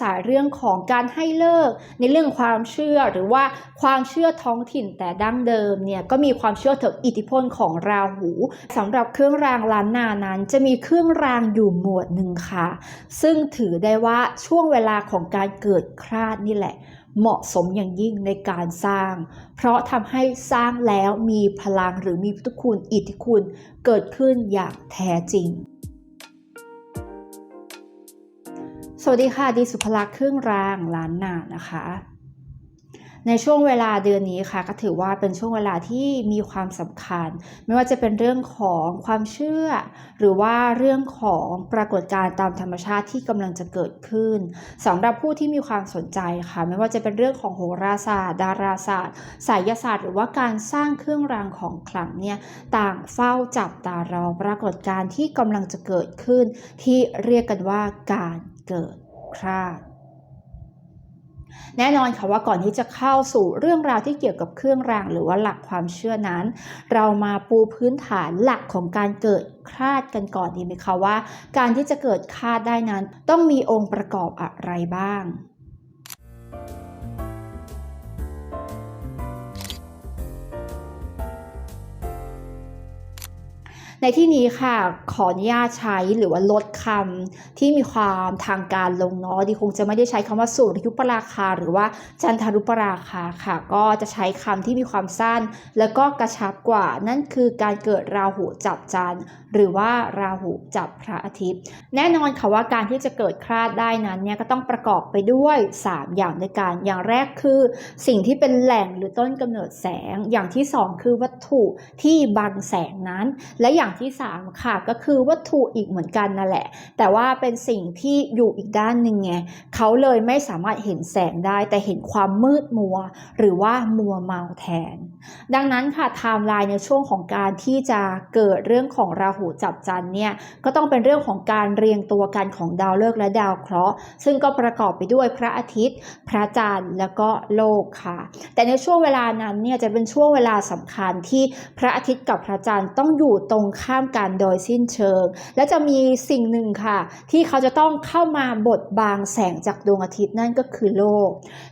สายเรื่องของการให้เลิกในเรื่องความเชื่อหรือว่าความเชื่อท้องถิ่นแต่ดั้งเดิมเนี่ยก็มีความเชื่อถึงอิทธิพลของราหูสำหรับเครื่องรางล้านนานั้น จะมีเครื่องรางอยู่หมวดหนึ่งค่ะ ซึ่งถือได้ว่าช่วงเวลาของการเกิดคลาดนี่แหละ เหมาะสมอย่างยิ่งในการสร้าง เพราะทำให้สร้างแล้วมีพลังหรือมีพุทธคุณอิทธิคุณเกิดขึ้นอย่างแท้จริง สวัสดีค่ะ ดีสุภลักษ์เครื่องรางล้านนานะคะ ในช่วงเวลาเดือนนี้ค่ะ ก็ถือว่าเป็นช่วงเวลาที่มีความสำคัญ ไม่ว่าจะเป็นเรื่องของความเชื่อ หรือว่าเรื่องของปรากฏการณ์ตามธรรมชาติที่กำลังจะเกิดขึ้นสำหรับผู้ที่มีความสนใจค่ะ ไม่ว่าจะเป็นเรื่องของโหราศาสตร์ ดาราศาสตร์ไสยศาสตร์ หรือว่าการสร้างเครื่องรางของขลังเนี่ยต่างเฝ้าจับตารอปรากฏการณ์ที่กำลังจะเกิดขึ้น ที่เรียกกันว่าการเกิด พลาด แน่นอนค่ะว่าก่อนที่จะเข้าสู่เรื่องราวที่เกี่ยวกับเครื่องรางหรือว่าหลักความเชื่อนั้น เรามาปูพื้นฐานหลักของการเกิดคลาดกันก่อนดีไหมคะว่า การที่จะเกิดคลาดได้นั้น ต้องมีองค์ประกอบอะไรบ้าง ในที่นี้ค่ะขออนุญาตใช้หรือว่าลดคำที่มีความทางการลงเนาะดีคงจะไม่ได้ใช้คำว่าสุริยุปราคา หรือว่าจันทรุปราคาค่ะ ก็จะใช้คำที่มีความสั้น แล้วก็กระชับกว่า นั่นคือการเกิดราหูจับจันทร์หรือว่าราหูจับพระอาทิตย์ แน่นอนค่ะว่าการที่จะเกิดคลาดได้นั้นเนี่ยก็ต้องประกอบไปด้วย 3 อย่างด้วยกันอย่างแรกคือ สิ่งที่เป็นแหล่งหรือต้นกำเนิดแสง อย่างที่ 2 คือวัตถุที่บังแสงนั้น และอย่างที่ 3 ค่ะ ก็คือวัตถุอีกเหมือนกันนั่นแหละ แต่ว่าเป็นสิ่งที่อยู่อีกด้านหนึ่งไงเขาเลยไม่สามารถเห็นแสงได้ แต่เห็นความมืดมัว หรือว่ามัวเมาแทน ดังนั้นค่ะไทม์ไลน์ในช่วงของการที่จะเกิดเรื่องของราหูจับจันทร์เนี่ยก็ต้องเป็นเรื่องของการเรียงตัวกันของดาวฤกษ์และดาวเคราะห์ซึ่งก็ประกอบไปด้วยพระอาทิตย์ พระจันทร์แล้วก็โลกค่ะ แต่ในช่วงเวลานั้นเนี่ยจะเป็นช่วงเวลาสำคัญที่พระอาทิตย์กับพระจันทร์ต้องอยู่ตรงข้ามกันโดยสิ้นเชิง และจะมีสิ่งหนึ่งค่ะ ที่เขาจะต้องเข้ามาบดบังแสงจากดวงอาทิตย์นั่นก็คือโลก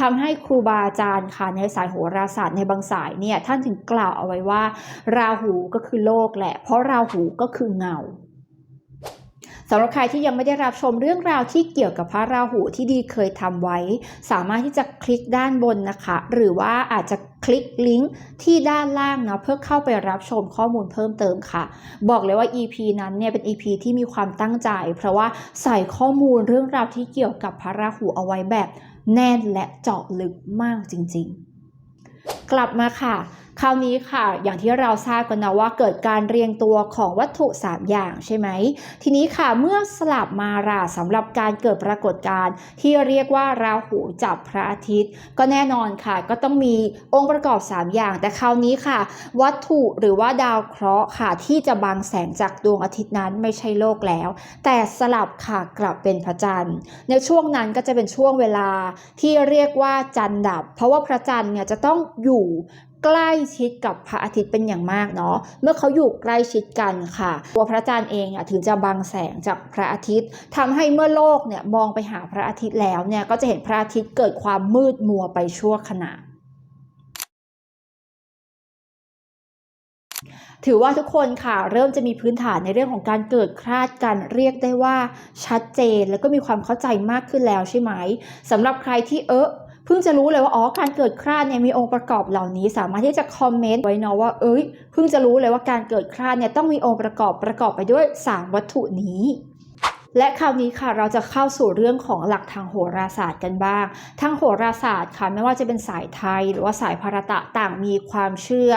ทำให้ครูบาอาจารย์ค่ะในสายโหราศาสตร์ในบางสายเนี่ยท่านถึงกล่าวเอาไว้ว่า ราหูก็คือโลกแหละ เพราะราหูก็คือเงา สำหรับใครที่ยังไม่ได้รับชมเรื่องราวที่เกี่ยวกับพระราหูที่ดีเคยทำไว้ สามารถที่จะคลิกด้านบนนะคะ หรือว่าอาจจะคลิกลิงก์ที่ด้านล่างนะเพื่อเข้าไปรับชมข้อมูลเพิ่มเติมค่ะ บอกเลยว่า EP นั้นเนี่ยเป็น EP ที่มีความตั้งใจ เพราะว่าใส่ข้อมูลเรื่องราวที่เกี่ยวกับพระราหูเอาไว้แบบแน่นและเจาะลึกมากจริง ๆ กลับมาค่ะ คราวนี้ค่ะ อย่างที่เราทราบกันนะว่าเกิดการเรียงตัวของวัตถุ 3 อย่างใช่ไหม ทีนี้ค่ะเมื่อสลับมาราสำหรับการเกิดปรากฏการณ์ที่เรียกว่าราหูจับพระอาทิตย์ ก็แน่นอนค่ะ ก็ต้องมีองค์ประกอบ 3 อย่าง แต่คราวนี้ค่ะ วัตถุหรือว่าดาวเคราะห์ค่ะ ที่จะบังแสงจากดวงอาทิตย์นั้นไม่ใช่โลกแล้ว แต่สลับค่ะกลับเป็นพระจันทร์ ในช่วงนั้นก็จะเป็นช่วงเวลาที่เรียกว่าจันทร์ดับ เพราะว่าพระจันทร์เนี่ยจะต้องอยู่ ใกล้ชิดกับพระอาทิตย์เป็นอย่างมากเนาะ เมื่อเขาอยู่ใกล้ชิดกันค่ะ ตัวพระจันทร์เองอะถึงจะบังแสงจากพระอาทิตย์ทำให้เมื่อโลกเนี่ยมองไปหาพระอาทิตย์แล้วเนี่ยก็จะเห็นพระอาทิตย์เกิดความมืดมัวไปชั่วขณะถือว่าทุกคนค่ะเริ่มจะมีพื้นฐานในเรื่องของการเกิดคลาดกันเรียกได้ว่าชัดเจน แล้วก็มีความเข้าใจมากขึ้นแล้วใช่ไหมสำหรับใครที่เออ เพิ่งจะรู้เลยว่าอ๋อการเกิดคราดเนี่ยมีองค์ประกอบเหล่านี้ สามารถที่จะคอมเมนต์ไว้เนาะว่าเอ้ยเพิ่งจะรู้เลยว่าการเกิดคราดเนี่ยต้องมีองค์ประกอบประกอบไปด้วยสามวัตถุนี้ และคราวนี้ค่ะเราจะเข้าสู่เรื่องของหลักทางโหราศาสตร์กันบ้าง ทางโหราศาสตร์ค่ะไม่ว่าจะเป็นสายไทย หรือว่าสายภารตะต่างมีความเชื่อ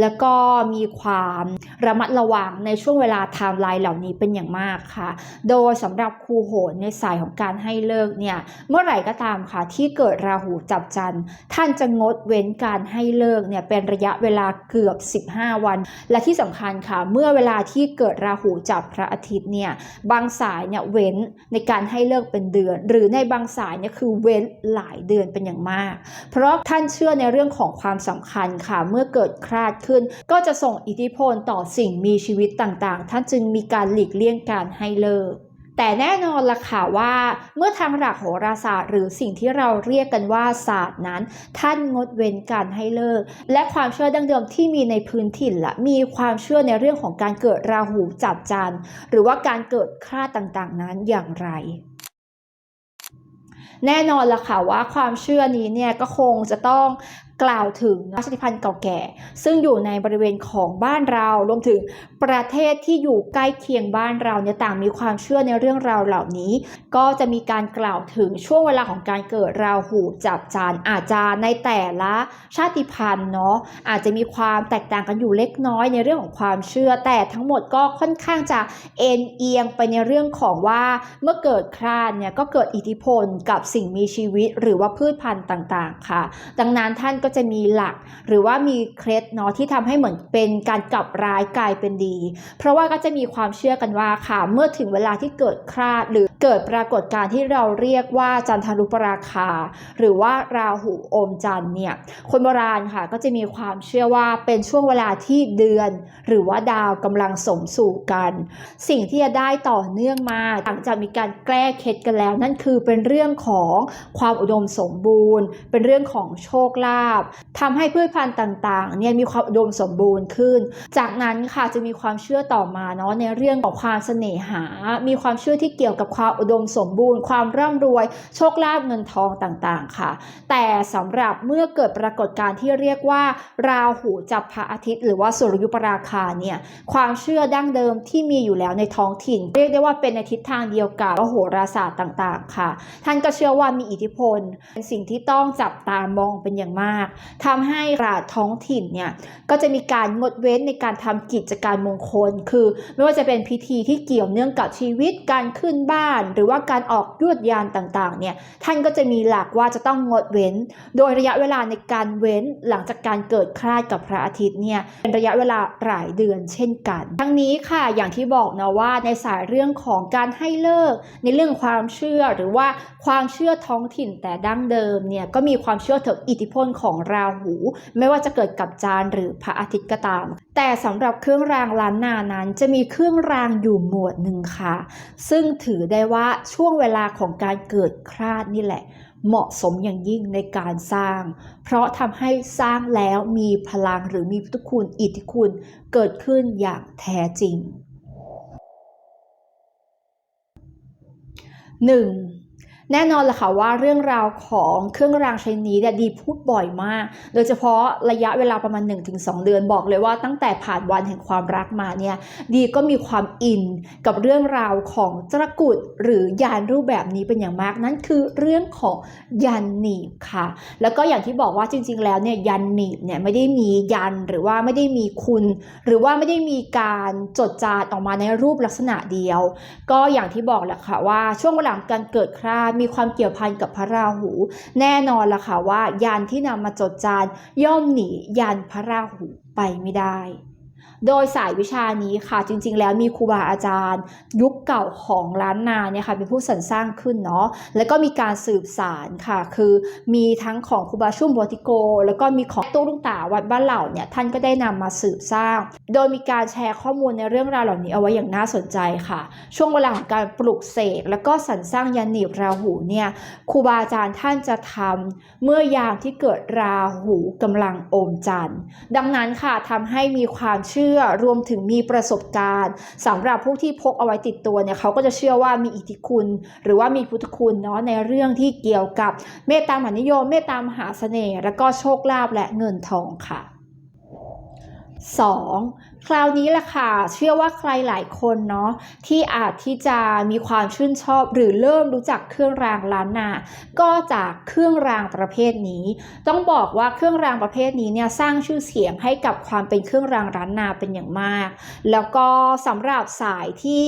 แล้วก็มีความระมัดระวังในช่วงเวลาไทม์ไลน์เหล่านี้เป็นอย่างมากค่ะ โดยสำหรับครูโหนในสายของการให้เลิกเนี่ยเมื่อไหร่ก็ตามค่ะที่เกิดราหูจับจันทร์ท่านจะงดเว้นการให้เลิกเนี่ยเป็นระยะเวลาเกือบ 15 วัน และที่สำคัญค่ะเมื่อเวลาที่เกิดราหูจับพระอาทิตย์เนี่ยบางสายเนี่ยเว้นในการให้เลิกเป็นเดือน หรือในบางสายเนี่ยคือเว้นหลายเดือนเป็นอย่างมาก เพราะท่านเชื่อในเรื่องของความสำคัญค่ะ เมื่อเกิดคลาดขึ้น ก็จะส่งอิทธิพลต่อสิ่งมีชีวิตต่างๆ ท่านจึงมีการหลีกเลี่ยงการให้เลิก แต่แน่นอนล่ะค่ะว่าเมื่อทางหลักโหราศาสตร์ หรือสิ่งที่เราเรียกกันว่าศาสตร์นั้น ท่านงดเว้นการให้เลิก และความเชื่อดั้งเดิมที่มีในพื้นถิ่นละมีความเชื่อในเรื่องของการเกิดราหูจับจันทร์หรือว่าการเกิดคลาดต่างๆ นั้นอย่างไรแน่นอนล่ะค่ะว่าความเชื่อนี้เนี่ยก็คงจะต้อง กล่าวถึงราชนิพันธ์เก่าแก่ ซึ่งอยู่ในบริเวณของบ้านเรา รวมถึงประเทศที่อยู่ใกล้เคียงบ้านเราเนี่ยต่างมีความเชื่อในเรื่องราวเหล่านี้ ก็จะมีการกล่าวถึงช่วงเวลาของการเกิดราหูจับจานอาจจะในแต่ละชาติพันธุ์เนาะอาจจะมีความแตกต่างกันอยู่เล็กน้อยในเรื่องของความเชื่อ แต่ทั้งหมดก็ค่อนข้างจะเอ็นเอียงไปในเรื่องของว่าเมื่อเกิดคลาดเนี่ยก็เกิดอิทธิพลกับสิ่งมีชีวิต หรือว่าพืชพันธุ์ต่าง ๆ ค่ะ ดังนั้นท่านก็จะมีหลัก หรือว่ามีเคล็ดเนาะที่ทำให้เหมือนเป็นการกลับร้ายกลายเป็นดี เพราะว่าก็จะมีความเชื่อกันว่าค่ะ เมื่อถึงเวลาที่เกิดคลาดหรือเกิดปรากฏการณ์ที่เราเรียกว่าจันทรุปราคา หรือว่าราหูอมจันเนี่ยคนโบราณค่ะก็จะมีความเชื่อว่าเป็นช่วงเวลาที่เดือน หรือว่าดาวกำลังสมสู่กัน สิ่งที่จะได้ต่อเนื่องมาหลังจากมีการแก้เคล็ดกันแล้ว นั่นคือเป็นเรื่องของความอุดมสมบูรณ์ เป็นเรื่องของโชคลาภทำให้พืชพันธุ์ต่างๆเนี่ยมีความอุดมสมบูรณ์ขึ้น จากนั้นค่ะจะมีความเชื่อต่อมาเนาะในเรื่องของความเสน่หา มีความเชื่อที่เกี่ยวกับความอุดมสมบูรณ์ ความร่ำรวย โชคลาภเงินทองต่างๆค่ะ แต่สำหรับเมื่อเกิดปรากฏการณ์ที่เรียกว่า ราหูจับพระอาทิตย์ หรือว่าสุริยุปราคาเนี่ยความเชื่อดั้งเดิมที่มีอยู่แล้วในท้องถิ่น เรียกได้ว่าเป็นในทิศทางเดียวกับโหราศาสตร์ต่างๆ ค่ะ ท่านก็เชื่อว่ามีอิทธิพลเป็นสิ่งที่ต้องจับตามองเป็นอย่างมากทำให้ราชท้องถิ่นเนี่ยก็จะมีการงดเว้นในการทำกิจการมงคล คือไม่ว่าจะเป็นพิธีที่เกี่ยวเนื่องกับชีวิตการขึ้นบ้าน หรือว่าการออกยวดยานต่างๆเนี่ยท่านก็จะมีหลักว่าจะต้องงดเว้น โดยระยะเวลาในการเว้นหลังจากการเกิดคลาดกับพระอาทิตย์เนี่ยเป็นระยะเวลาหลายเดือนเช่นกัน ทั้งนี้ค่ะอย่างที่บอกนะว่าในสายเรื่องของการให้เลิก ในเรื่องความเชื่อหรือว่าความเชื่อท้องถิ่นแต่ดั้งเดิมเนี่ยก็มีความเชื่อถึงอิทธิพลของราหู ไม่ว่าจะเกิดกับจานหรือพระอาทิตย์ก็ตาม แต่สำหรับเครื่องรางล้านนานั้น จะมีเครื่องรางอยู่หมวดหนึ่งค่ะ ซึ่งถือได้ว่าช่วงเวลาของการเกิดคลาดนี่แหละเหมาะสมอย่างยิ่งในการสร้าง เพราะทำให้สร้างแล้วมีพลังหรือมีพุทธคุณอิทธิคุณเกิดขึ้นอย่างแท้จริง 1. แน่นอนแหละค่ะว่าเรื่องราวของเครื่องรางชนิดนี้เนี่ยดีพูดบ่อยมาก โดยเฉพาะระยะเวลาประมาณ 1-2 เดือนบอกเลยว่าตั้งแต่ผ่านวันแห่งความรักมาเนี่ยดีก็มีความอินกับเรื่องราวของตะกุดหรือยานรูปแบบนี้เป็นอย่างมากนั่นคือเรื่องของยันหนีบค่ะ แล้วก็อย่างที่บอกว่าจริง ๆ แล้วเนี่ยยันหนีบเนี่ยไม่ได้มียันหรือว่าไม่ได้มีคุณ หรือว่าไม่ได้มีการจดจาดออกมาในรูปลักษณะเดียว ก็อย่างที่บอกแหละค่ะว่าช่วงเวลาของการเกิดคราดมีความเกี่ยวพันกับพระราหู แน่นอนล่ะค่ะว่ายานที่นำมาจดจานย่อมหนียานพระราหูไปไม่ได้ โดยสายวิชานี้ค่ะจริง ๆ แล้วมีครูบาอาจารย์ ยุคเก่าของล้านนาเนี่ยค่ะเป็นผู้สรรสร้างขึ้นเนาะแล้วก็มีการสืบสารค่ะ คือมีทั้งของครูบาชุ่มโบติโก แล้วก็มีของตู้ลุงตาวัดบ้านเหล่าเนี่ยท่านก็ได้นำมาสืบสร้าง โดยมีการแชร์ข้อมูลในเรื่องราวเหล่านี้เอาไว้อย่างน่าสนใจค่ะ ช่วงเวลาของการปลุกเสกแล้วก็สรรสร้างยันหนีบราหูเนี่ยครูบาอาจารย์ท่านจะทำเมื่อยามที่เกิดราหูกำลังอมจันทร์ดังนั้นค่ะทำให้มีความเชื่อรวมถึงมีประสบการณ์สำหรับผู้ที่พกเอาไว้ติดตัวเนี่ยเขาก็จะเชื่อว่ามีอิทธิคุณ หรือว่ามีพุทธคุณเนาะในเรื่องที่เกี่ยวกับเมตตามหานิยม เมตตามหาเสน่ห์แล้วก็โชคลาภและเงินทองค่ะ 2. คราวนี้แหละค่ะ เชื่อว่าใครหลายคนเนาะที่อาจที่จะมีความชื่นชอบหรือเริ่มรู้จักเครื่องรางล้านนา ก็จากเครื่องรางประเภทนี้ ต้องบอกว่าเครื่องรางประเภทนี้เนี่ยสร้างชื่อเสียงให้กับความเป็นเครื่องรางล้านนาเป็นอย่างมาก แล้วก็สำหรับสายที่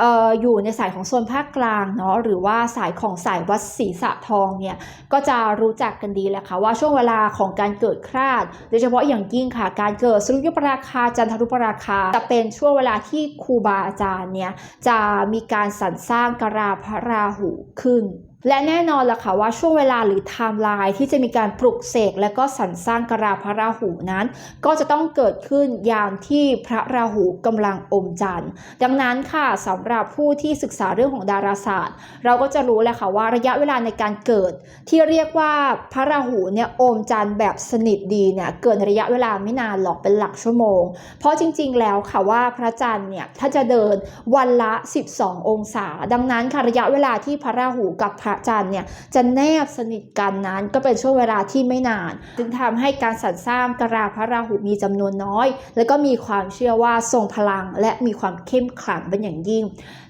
อออยู่ในสายของโซนภาคกลางเนาะหรือว่าสายของสายวัดศรีสะทองเนี่ยก็จะรู้จักกันดีแหละค่ะว่าช่วงเวลาของการเกิดคลาดโดยเฉพาะอย่างยิ่งค่ะการเกิดสุริยุปราคาจันทรุปราคา จะเป็นช่วงเวลาที่ครูบาอาจารย์เนี่ยจะมีการสรรสร้างกราพระราหูขึ้น และแน่นอนล่ะค่ะว่าช่วงเวลาหรือไทม์ไลน์ที่จะมีการปลุกเสกและก็สรรสร้างกราพระราหูนั้น ก็จะต้องเกิดขึ้นยามที่พระราหูกำลังอมจันทร์ ดังนั้นค่ะสำหรับผู้ที่ศึกษาเรื่องของดาราศาสตร์ เราก็จะรู้แหละค่ะว่าระยะเวลาในการเกิด ที่เรียกว่าพระราหูเนี่ยอมจันทร์แบบสนิทดีเนี่ยเกิดในระยะเวลาไม่นานหรอกเป็นหลักชั่วโมง เพราะจริง ๆ แล้วค่ะว่าพระจันทร์เนี่ยถ้าจะเดินวันละ 12 องศา ดังนั้นค่ะระยะเวลาที่พระราหูกับพระจันทร์เนี่ยจะแนบสนิทกันนั้นก็เป็นช่วงเวลาที่ไม่นาน จึงทำให้การสรรสร้างกราพระราหูมีจำนวนน้อย แล้วก็มีความเชื่อว่าทรงพลัง และมีความเข้มขลังเป็นอย่างยิ่ง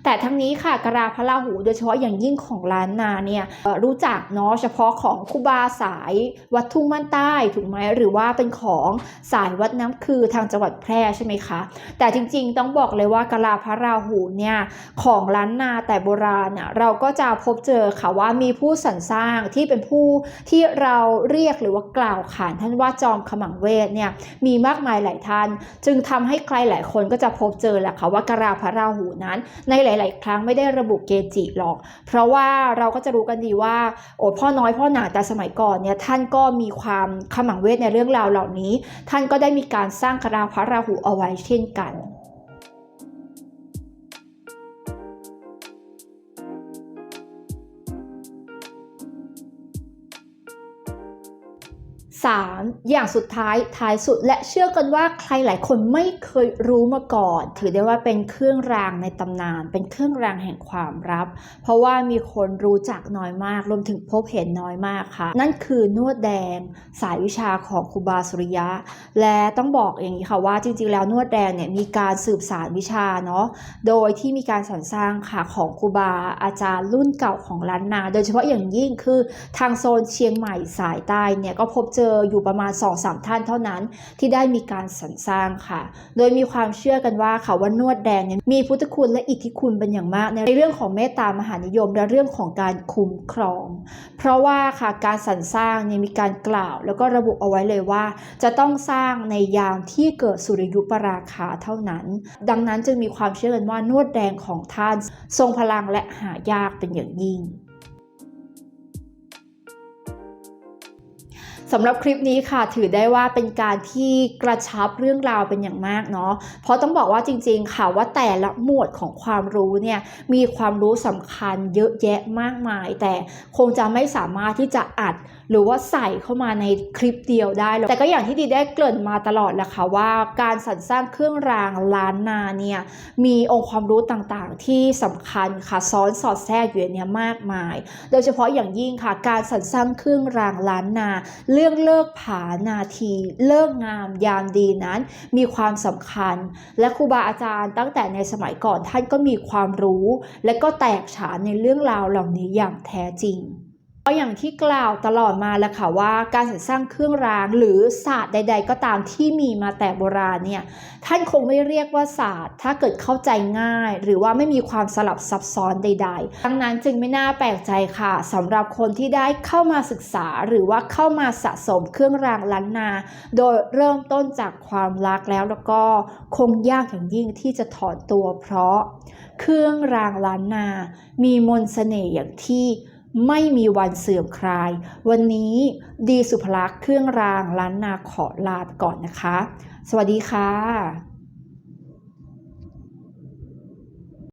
แต่ทั้งนี้ค่ะกราพระราหูโดยเฉพาะอย่างยิ่งของล้านนาเนี่ยรู้จักเนาะเฉพาะของครูบาสายวัดทุ่งม่านใต้ถูกไหมหรือว่าเป็นของสายวัดน้ำคือทางจังหวัดแพร่ใช่ไหมคะ แต่จริงๆต้องบอกเลยว่ากราพระราหูเนี่ยของล้านนาแต่โบราณเนี่ยเราก็จะพบเจอค่ะว่ามีผู้สรรสร้างที่เป็นผู้ที่เราเรียกหรือว่ากล่าวขานท่านว่าจอมขมังเวทเนี่ยมีมากมายหลายท่าน จึงทำให้ใครหลายคนก็จะพบเจอแหละค่ะว่ากราพระราหูนั้น ในหลาย ๆ ครั้งไม่ได้ระบุเกจิหรอก เพราะว่าเราก็จะรู้กันดีว่าโอ้พ่อน้อยพ่อหนาแต่สมัยก่อนเนี่ยท่านก็มีความขมังเวทในเรื่องราวเหล่านี้ ท่านก็ได้มีการสร้างกราพระราหูเอาไว้เช่นกัน 3. อย่างสุดท้ายท้ายสุดและเชื่อกันว่าใครหลายคนไม่เคยรู้มาก่อน ถือได้ว่าเป็นเครื่องรางในตำนาน เป็นเครื่องรางแห่งความลับ เพราะว่ามีคนรู้จักน้อยมาก รวมถึงพบเห็นน้อยมากค่ะ นั่นคือนวดแดง สายวิชาของครูบาสุริยะ และต้องบอกอย่างนี้ค่ะว่าจริงๆ แล้วนวดแดงเนี่ยมีการสืบสานวิชาเนาะโดยที่มีการสรรสร้างค่ะของครูบาอาจารย์รุ่นเก่าของล้านนา โดยเฉพาะอย่างยิ่งคือทางโซนเชียงใหม่สายใต้เนี่ยก็พบเจออยู่ประมาณ 2-3 ท่านเท่านั้น ที่ได้มีการสรรสร้างค่ะ โดยมีความเชื่อกันว่าค่ะว่านวดแดงเนี่ยมีพุทธคุณและอิทธิคุณเป็นอย่างมาก ในเรื่องของเมตตามหานิยม และเรื่องของการคุ้มครอง เพราะว่าค่ะการสรรสร้างเนี่ยมีการกล่าว แล้วก็ระบุเอาไว้เลยว่า จะต้องสร้างในยามที่เกิดสุริยุปราคาเท่านั้น ดังนั้นจึงมีความเชื่อกันว่านวดแดงของท่าน ทรงพลังและหายากเป็นอย่างยิ่ง สำหรับคลิปนี้ค่ะถือได้ว่าเป็นการที่กระชับเรื่องราวเป็นอย่างมากเนาะเพราะต้องบอกว่าจริง ๆ ค่ะว่าแต่ละหมวดของความรู้เนี่ยมีความรู้สำคัญเยอะแยะมากมาย แต่คงจะไม่สามารถที่จะอัดหรือว่าใส่เข้ามาในคลิปเดียวได้หรอกแต่ก็อย่างที่ดีได้เกริ่นมาตลอดแหละค่ะว่าการสรรสร้างเครื่องรางล้านนาเนี่ยมีองค์ความรู้ต่างๆ ที่สำคัญค่ะซ้อนสอดแทรกอยู่เนี้มากมาย โดยเฉพาะอย่างยิ่งค่ะการสรรสร้างเครื่องรางล้านนาเรื่องเลิกผานาที เลิกงามยามดีนั้น มีความสำคัญ และครูบาอาจารย์ตั้งแต่ในสมัยก่อนท่านก็มีความรู้ และก็แตกฉานในเรื่องราวเหล่านี้อย่างแท้จริง ก็อย่างที่กล่าวตลอดมาแล้วค่ะว่าการสรรสร้างเครื่องรางหรือศาสตร์ใด ๆ ก็ตามที่มีมาแต่โบราณเนี่ยท่านคงไม่เรียกว่าศาสตร์ ถ้าเกิดเข้าใจง่าย หรือว่าไม่มีความสลับซับซ้อนใด ๆ ดังนั้นจึงไม่น่าแปลกใจค่ะสำหรับคนที่ได้เข้ามาศึกษาหรือว่าเข้ามาสะสมเครื่องรางล้านนา โดยเริ่มต้นจากความรักแล้วแล้วก็คงยากอย่างยิ่งที่จะถอนตัวเพราะ เครื่องรางล้านนา มีมนต์เสน่ห์อย่างที่ ไม่มีวันเสื่อมคลาย วันนี้ดีสุภลักษ์เครื่องรางล้านนาขอลาไปก่อนนะคะ สวัสดีค่ะ